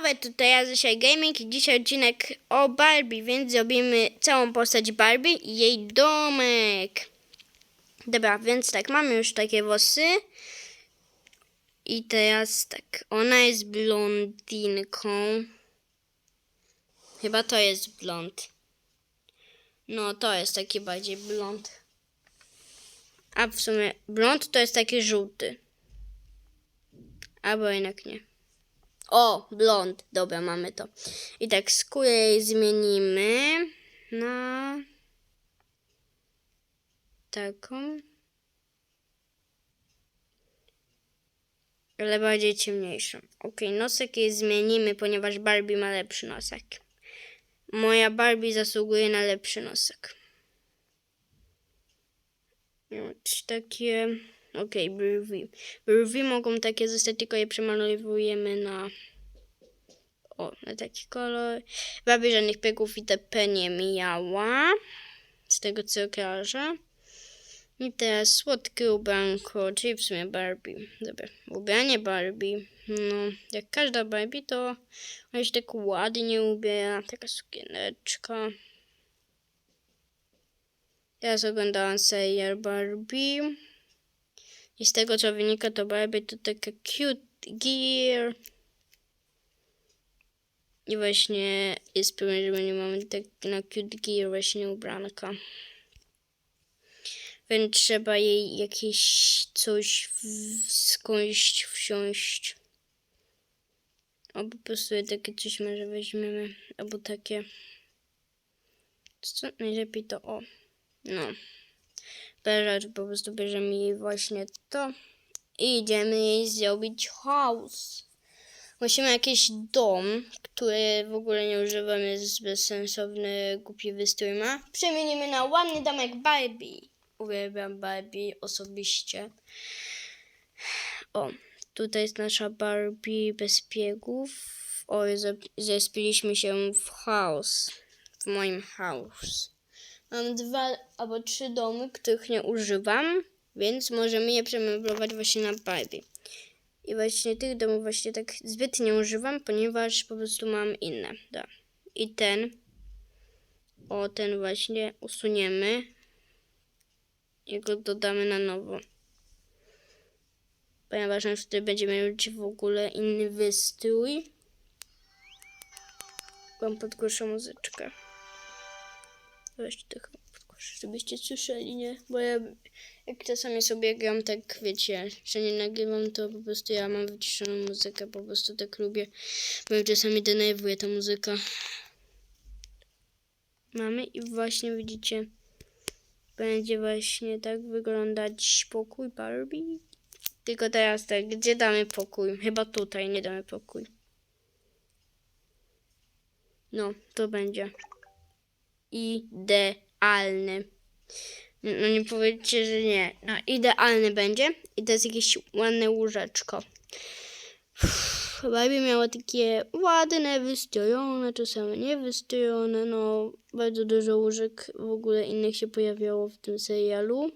Cześć, tutaj ja Zysia Gaming i dzisiaj odcinek o Barbie, więc zrobimy całą postać Barbie i jej domek. Dobra, więc tak, mamy już takie włosy. I teraz tak, ona jest blondynką. Chyba to jest blond. No, to jest taki bardziej blond. A w sumie blond to jest taki żółty. Albo jednak nie. O, blond. Dobra, mamy to. I tak skórę jej zmienimy na taką. Ale bardziej ciemniejszą. Ok, nosek jej zmienimy, ponieważ Barbie ma lepszy nosek. Moja Barbie zasługuje na lepszy nosek. Takie. Okej, brwi. Brwi mogą takie zostać, tylko je przemalowujemy na. O, na taki kolor. Barbie żadnych pieków itp. nie miała. Z tego co kojarzę. I teraz słodkie ubranko, czyli w sumie Barbie. Dobra, ubranie Barbie. No, jak każda Barbie, to ona się tak ładnie ubiera. Taka sukieneczka. Teraz oglądałam serial Barbie. I z tego co wynika, to Barbie to taka cute gear. I właśnie jest pewien, że nie mamy tak na cute gear właśnie ubranka. Więc trzeba jej jakieś coś w- skądś wsiąść. Albo po prostu takie coś może weźmiemy. Albo takie. Co najlepiej to o. No. Teraz po prostu bierzemy jej właśnie to i idziemy jej zrobić house. Musimy jakiś dom, który w ogóle nie używamy, jest bezsensowny, głupi wystrój ma. Przemienimy na ładny domek Barbie. Uwielbiam Barbie osobiście. O, tutaj jest nasza Barbie bez biegów. O, zespiliśmy się w house. W moim house. Mam dwa albo trzy domy, których nie używam, więc możemy je przemeblować właśnie na Barbie. I właśnie tych domów właśnie tak zbyt nie używam, ponieważ po prostu mam inne. Da. I ten, o ten właśnie usuniemy i go dodamy na nowo. Ponieważ na wtedy będziemy mieć w ogóle inny wystrój. Mam podgłoszę muzyczkę. Weźcie to chyba podgłoszę, żebyście słyszeli, nie? Bo ja jak czasami sobie gram tak, wiecie, że nie nagrywam, to po prostu ja mam wyciszoną muzykę, po prostu tak lubię, bo czasami denerwuje ta muzyka. Mamy i właśnie widzicie, będzie właśnie tak wyglądać pokój Barbie. Tylko teraz tak, gdzie damy pokój? Chyba tutaj nie damy pokój. No, to będzie idealny. No nie powiedzcie, że nie. No idealny będzie. I to jest jakieś ładne łóżeczko. Uff, Barbie miała takie ładne, wystrojone, czasami niewystrojone. No, bardzo dużo łóżek w ogóle innych się pojawiało w tym serialu.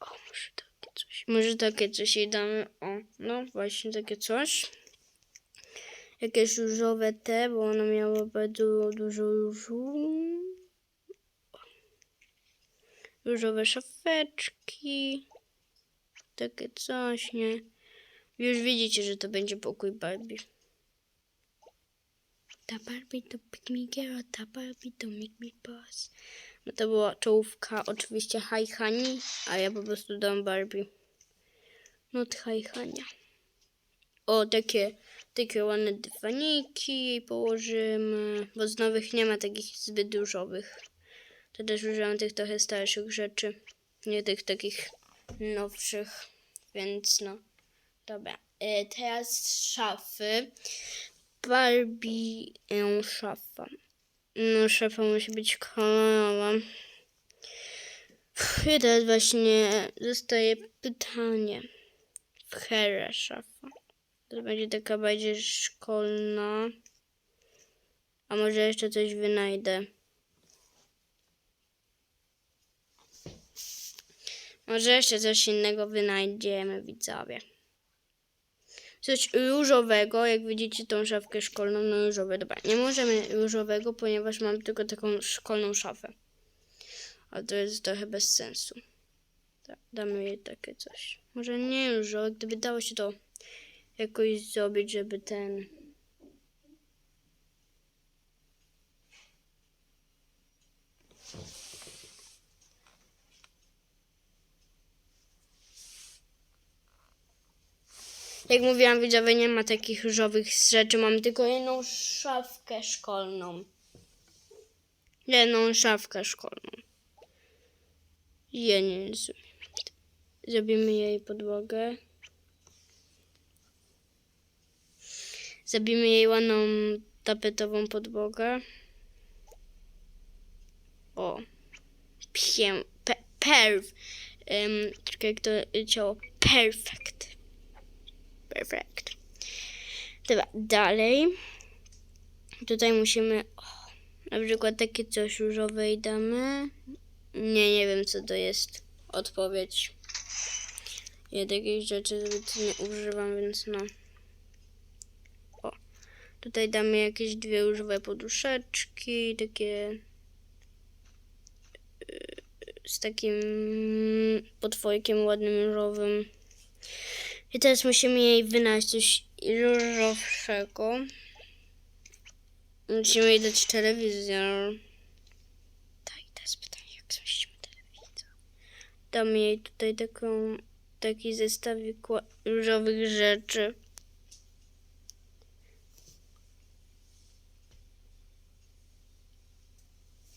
O, może takie coś. Może takie coś jej damy. O, no właśnie takie coś jakieś różowe te, bo ona miała bardzo dużo różu. Różowe szafeczki. Takie coś, nie? Już widzicie, że to będzie pokój Barbie. Ta Barbie to pick me ta Barbie to make me boss. No to była czołówka, oczywiście Hi Honey, a ja po prostu dam Barbie. No Hi Hania. O, takie, takie ładne dywaniki położymy, bo z nowych nie ma takich zbyt dużowych. To też użyłam tych trochę starszych rzeczy, nie tych takich nowszych, więc no, dobra. E, teraz szafy. Barbie e, szafa. No, szafa musi być kolorowa. I teraz właśnie zostaje pytanie. W szafa. To będzie taka bardziej szkolna. A może jeszcze coś wynajdę. Może jeszcze coś innego wynajdziemy, widzowie. coś różowego, jak widzicie tą szafkę szkolną, no różowe. Dobra, nie możemy różowego, ponieważ mam tylko taką szkolną szafę. A to jest trochę bez sensu. Tak, damy jej takie coś. Może nie różowe, gdyby dało się to jakoś zrobić, żeby ten... Jak mówiłam, widzowie, nie ma takich różowych rzeczy. Mam tylko jedną szafkę szkolną. Jedną szafkę szkolną. Ja nie rozumiem. Zrobimy jej podłogę. Zrobimy jej ładną tapetową podłogę. O. Pię... Pe, perf. Um, czekaj, jak to ciało. Perfect. Perfect. Dobra, dalej. Tutaj musimy. Na przykład takie coś różowe damy. Nie, nie wiem co to jest. Odpowiedź. Ja takich rzeczy zbyt nie używam, więc no. O. Tutaj damy jakieś dwie różowe poduszeczki, takie yy, z takim potworkiem ładnym różowym. I teraz musimy jej wynaleźć coś różowszego. Musimy jej dać telewizor. Tak, i teraz pytanie, jak zmieścimy telewizor. Damy jej tutaj taką, taki zestawik różowych rzeczy.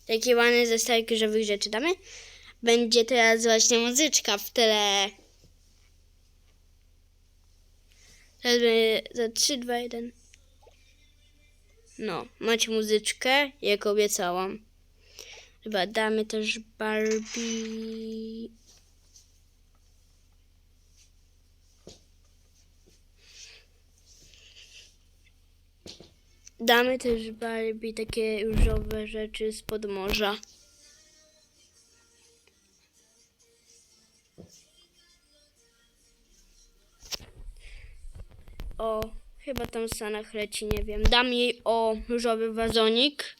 Taki ładny zestawik różowych rzeczy damy. Będzie teraz właśnie muzyczka w tle. Teraz będzie za 3, 2, 1. No, macie muzyczkę, jak obiecałam. Chyba damy też Barbie. Damy też Barbie takie różowe rzeczy spod morza. O, chyba tam w Stanach leci, nie wiem. Dam jej o różowy wazonik.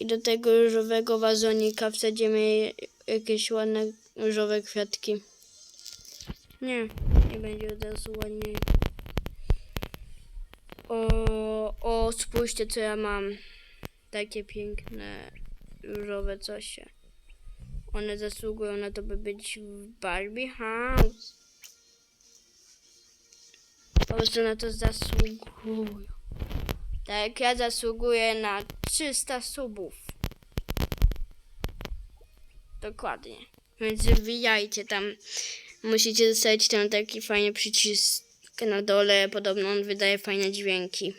I do tego różowego wazonika wsadzimy jakieś ładne różowe kwiatki. Nie, nie będzie od razu ładniej. O, o, spójrzcie co ja mam. Takie piękne różowe coś. One zasługują na to, by być w Barbie House. Po prostu na to zasługują. Tak ja zasługuję na 300 subów. Dokładnie. Więc wbijajcie tam. Musicie dostać tam taki fajny przycisk na dole. Podobno on wydaje fajne dźwięki.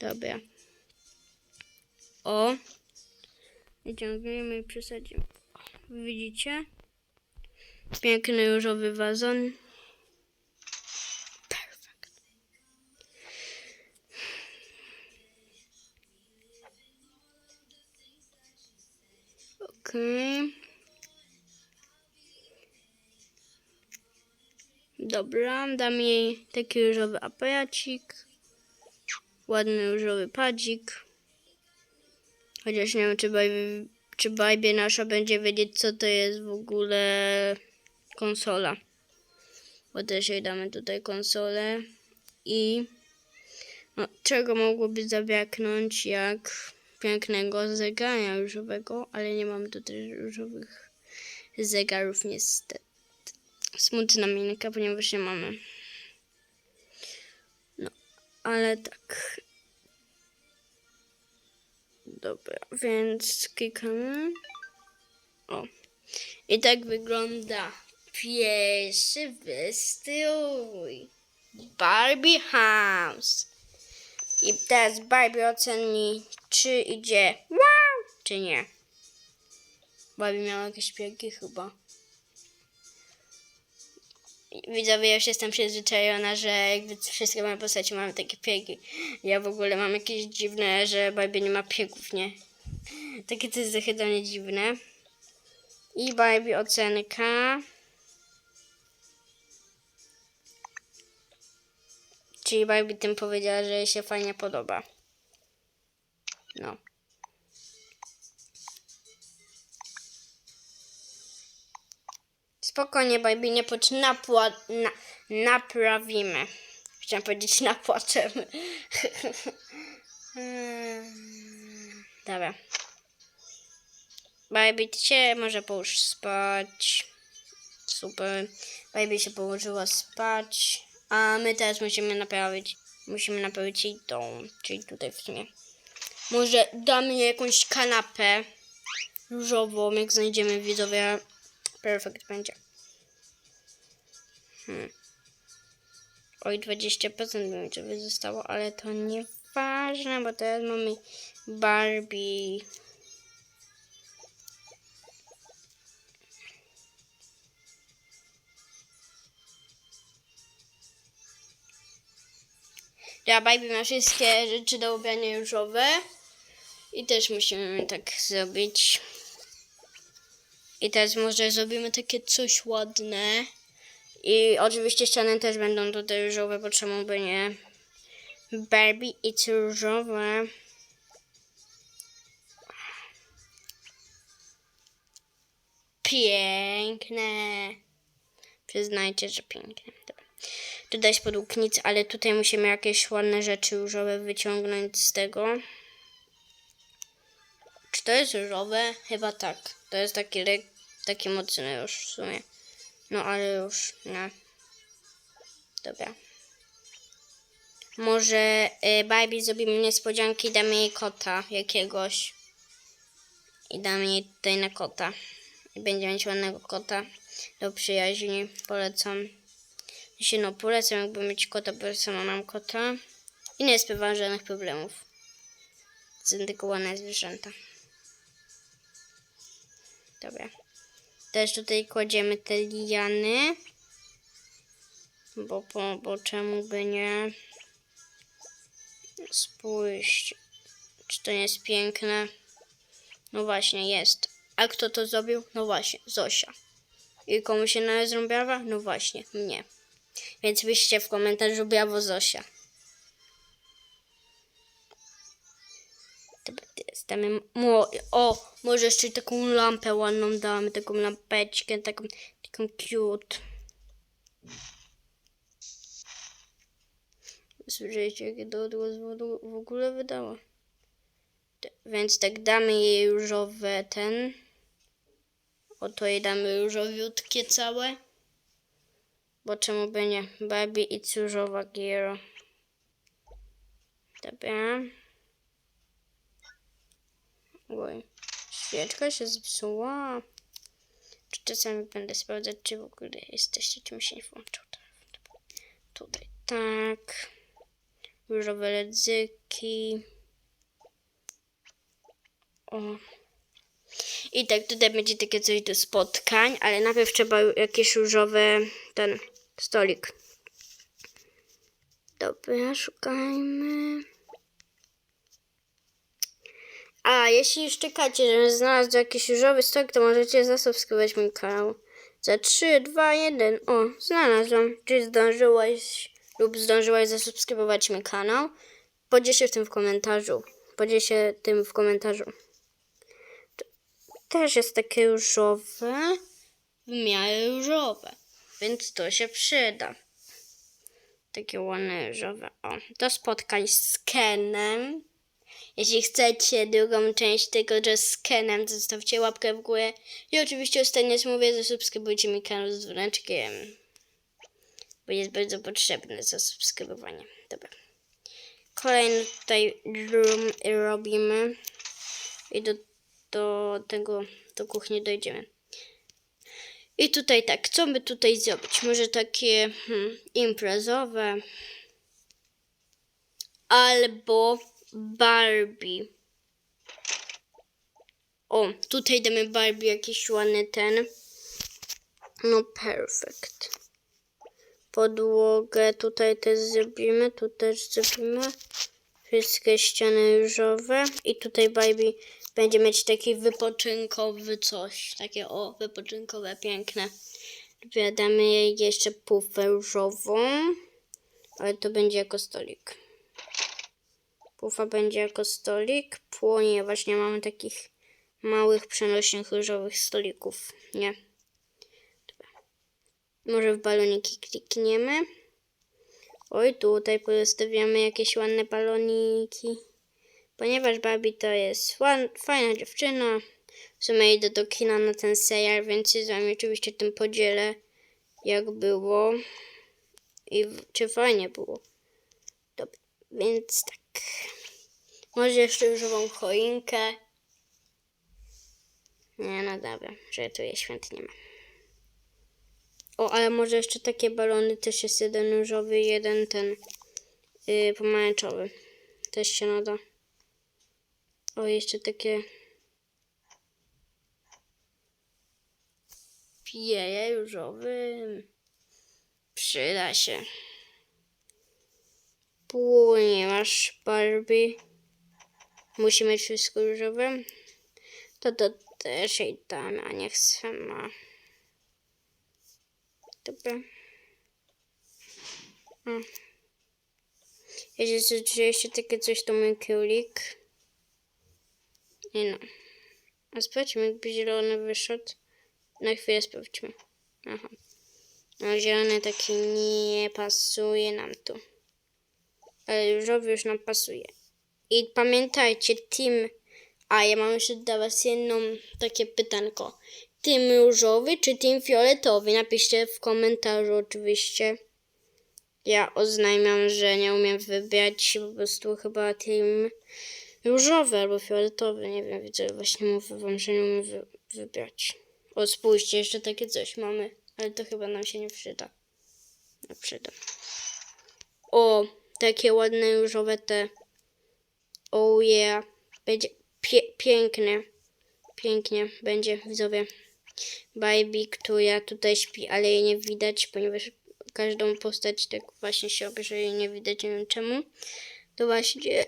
Dobra. O. Wyciągniemy i przesadzimy. Widzicie? Piękny różowy wazon. Okej. Dobra, dam jej taki różowy aparacik. Ładny różowy padzik. Chociaż nie wiem, czy, czy Bajbie nasza będzie wiedzieć, co to jest w ogóle konsola. Bo też jej damy tutaj konsolę. I no, czego mogłoby zabraknąć jak pięknego zegara różowego, ale nie mam tutaj różowych zegarów niestety. Smutna minka, ponieważ nie mamy. No, ale tak. Dobra, więc klikamy. O. I tak wygląda pierwszy wystrój. Barbie House. I teraz Barbie oceni, czy idzie wow, czy nie. Barbie miała jakieś pięki chyba. Widzowie, już jestem przyzwyczajona, że jakby wszystkie moje postaci mają takie piegi. Ja w ogóle mam jakieś dziwne, że Barbie nie ma piegów, nie? Takie to jest mnie dziwne. I Barbie ocenka. Czyli Barbie tym powiedziała, że jej się fajnie podoba. No. Spokojnie, Barbie, nie płacz, napła- na, naprawimy. Chciałam powiedzieć, napłaczemy. Mm, Dobra. Barbie, ty się może połóż spać. Super. Barbie się położyła spać. A my teraz musimy naprawić. Musimy naprawić jej dom. Czyli tutaj w sumie. Może damy jej jakąś kanapę różową, jak znajdziemy widzowie. Perfekt będzie. Hmm. Oj, 20% mi żeby zostało, ale to nieważne, bo teraz mamy Barbie. Ja Barbie ma wszystkie rzeczy do ubrania różowe. I też musimy tak zrobić. I teraz może zrobimy takie coś ładne. I oczywiście ściany też będą tutaj różowe, bo czemu by nie? Barbie i różowe. Piękne. Przyznajcie, że piękne. Dobra. Jest podług ale tutaj musimy jakieś ładne rzeczy różowe wyciągnąć z tego. Czy to jest różowe? Chyba tak. To jest taki, taki mocny już w sumie. No ale już nie. Dobra. Może y, Barbie zrobimy niespodzianki i damy jej kota jakiegoś. I damy jej tutaj na kota. I będzie mieć ładnego kota do przyjaźni. Polecam. Jeśli no polecam jakby mieć kota, bo sama mam kota. I nie sprawam żadnych problemów. Ładne zwierzęta. Dobra. Też tutaj kładziemy te liany. Bo, bo, bo czemu by nie? Spójrz. Czy to nie jest piękne? No właśnie, jest. A kto to zrobił? No właśnie, Zosia. I komu się należy brawa? No właśnie, mnie. Więc piszcie w komentarzu brawo Zosia. Mo, o, może jeszcze taką lampę ładną damy, taką lampeczkę, taką, taką cute. Słyszycie, jakie to odgłos w- ogóle wydało. T- Więc tak damy jej różowe ten. Oto jej damy różowiutkie całe. Bo czemu by nie? Barbie i różowa giero. Dobra. Oj, świeczka się zepsuła. Czy czasami będę sprawdzać, czy w ogóle jesteście, czy mi się nie włączył. Tutaj tak. Różowe ledzyki. O. I tak, tutaj będzie takie coś do spotkań, ale najpierw trzeba jakieś różowe, ten stolik. Dobra, szukajmy. A jeśli już czekacie, żebym znalazł jakiś różowy stolik, to możecie zasubskrybować mój kanał. Za 3, 2, 1. O, znalazłam. Czy zdążyłeś lub zdążyłaś zasubskrybować mój kanał? Podziel się tym w komentarzu. Podziel się tym w komentarzu. To też jest takie różowe. W miarę różowe. Więc to się przyda. Takie ładne. O, do spotkań z Kenem. Jeśli chcecie drugą część tego, że z Kenem, zostawcie łapkę w górę. I oczywiście ostatnie co mówię, zasubskrybujcie mi kanał z dzwoneczkiem. Bo jest bardzo potrzebne zasubskrybowanie. Dobra. Kolejny tutaj room robimy. I do, do tego, do kuchni dojdziemy. I tutaj tak, co by tutaj zrobić? Może takie hmm, imprezowe. Albo Barbie. O, tutaj damy Barbie jakiś ładny ten. No, perfekt. Podłogę tutaj też zrobimy, tu też zrobimy. Wszystkie ściany różowe. I tutaj Barbie będzie mieć taki wypoczynkowy coś. Takie o, wypoczynkowe, piękne. Damy jej jeszcze pufę różową. Ale to będzie jako stolik. Pufa będzie jako stolik, ponieważ nie mamy takich małych, przenośnych, różowych stolików. Nie. Dobra. Może w baloniki klikniemy. Oj, tutaj pozostawiamy jakieś ładne baloniki. Ponieważ Barbie to jest fajna dziewczyna. W sumie idę do kina na ten serial, więc się z wami oczywiście tym podzielę, jak było. I czy fajnie było. Dobra, więc tak. Może jeszcze różową choinkę. Nie, no dobra, że tu jest świąt nie ma. O, ale może jeszcze takie balony, też jest jeden różowy, jeden ten yy, pomarańczowy. Też się nada. O, jeszcze takie pieje różowy. Przyda się. Ponieważ Barbie musi mieć wszystko różowe, to to też jej damy, a niech sama. Dobra. O. Jeśli jeszcze takie coś, to mój królik. Nie no. A sprawdźmy, jakby zielony wyszedł. Na chwilę sprawdźmy. Aha. No zielony taki nie pasuje nam tu. Ale różowy już nam pasuje. I pamiętajcie, team... A, ja mam jeszcze dla was jedno takie pytanko. Team różowy czy team fioletowy? Napiszcie w komentarzu oczywiście. Ja oznajmiam, że nie umiem wybrać po prostu chyba team różowy albo fioletowy. Nie wiem, widzę, właśnie mówię wam, że nie umiem wy wybrać. O, spójrzcie, jeszcze takie coś mamy, ale to chyba nam się nie przyda. Nie przyda. O, takie ładne różowe te. Oh yeah. Będzie pie piękne. Pięknie będzie, widzowie. Barbie, która tutaj śpi, ale jej nie widać, ponieważ każdą postać tak właśnie się że jej nie widać, nie wiem czemu. To właśnie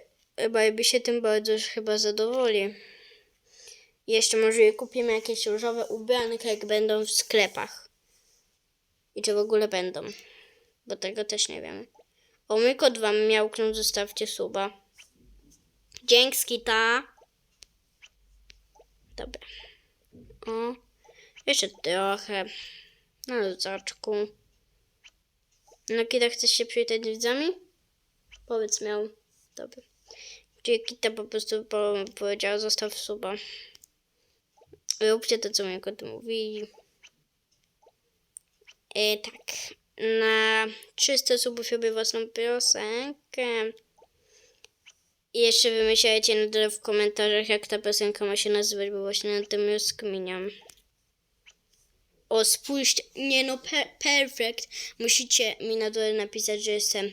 Barbie się tym bardzo chyba zadowoli. Jeszcze może kupimy jakieś różowe ubranka, jak będą w sklepach. I czy w ogóle będą. Bo tego też nie wiemy. O, mój kod wam miałknął, zostawcie suba. Dzięki, Kita. Dobra. O, jeszcze trochę. Na luzaczku. No, Kita, chcesz się przywitać z widzami? Powiedz miał. Dobra. Czyli Kita po prostu po, powiedziała, zostaw suba. Róbcie to, co mój kot mówi. E, tak. Na 300 subów robię własną piosenkę. I jeszcze wymyślajcie na dole w komentarzach, jak ta piosenka ma się nazywać, bo właśnie na tym rozkminiam. O, spójrzcie. Nie no, per perfekt. Musicie mi na dole napisać, że jestem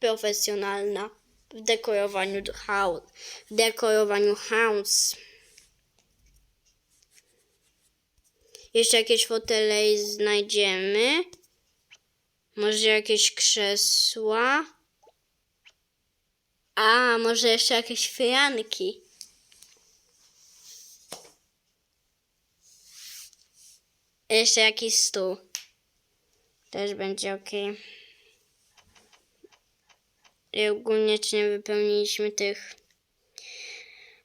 profesjonalna w dekorowaniu house. W dekorowaniu house. Jeszcze jakieś fotele znajdziemy. Może jakieś krzesła. A, może jeszcze jakieś firanki. Jeszcze jakiś stół. Też będzie ok. I ogólnie czy nie wypełniliśmy tych...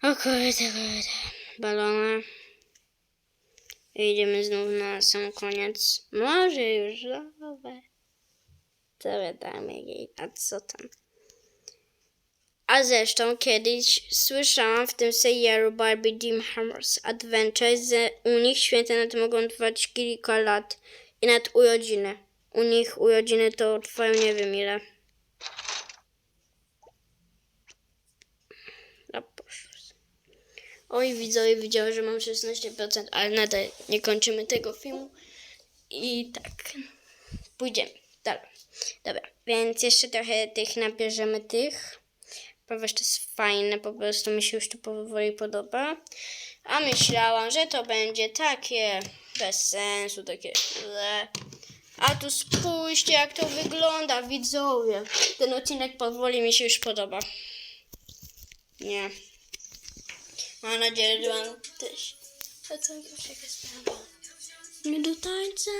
O kurde, kurde. Balony. I idziemy znów na sam koniec. Może już nowe. To damy jej, a co tam? A zresztą kiedyś słyszałam w tym serialu Barbie Dream Hammers Adventure, że u nich święta nawet mogą trwać kilka lat i nawet urodziny. U nich urodziny to trwają nie wiem ile. A poszło. Oj, widzowie widziały, że mam 16%, ale nadal nie kończymy tego filmu. I tak, pójdziemy dalej. Dobra, więc jeszcze trochę tych nabierzemy tych. Ponieważ to jest fajne, po prostu mi się już to powoli podoba. A myślałam, że to będzie takie bez sensu, takie ble. A tu spójrzcie, jak to wygląda, widzowie. Ten odcinek powoli mi się już podoba. Nie. Mam nadzieję, że wam też. A już jaka sprawa? My do tańca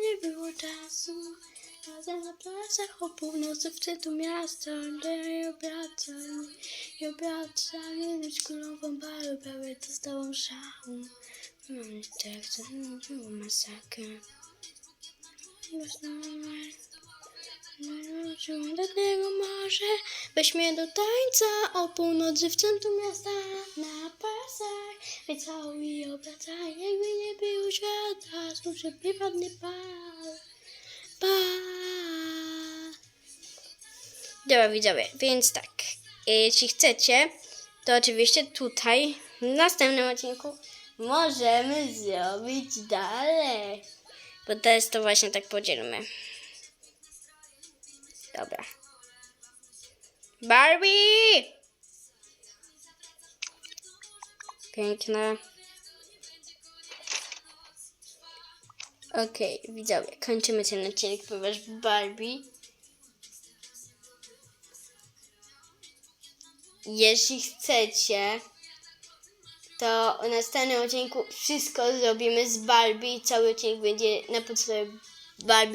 nie było czasu. Razem na placach o północy w centrum miasta Gdzie obraca, i obraca Minąć królową balu Prawie dostałam szału Mam tak, to było masakrę Wróciłam do tego morze Weź mnie do tańca O północy w centrum miasta Na pasach. Wycałuj i obracaj Jakby nie było świata. Słyszę prywatny pal Pal Dobra widzowie, więc tak. Jeśli chcecie To oczywiście tutaj W następnym odcinku Możemy zrobić dalej. Bo teraz to właśnie tak podzielmy Dobra. Barbie! Piękne. Okej, widzowie, kończymy ten odcinek, ponieważ Barbie. Jeśli chcecie, to w następnym odcinku wszystko zrobimy z Barbie. Cały odcinek będzie na podstawie Barbie.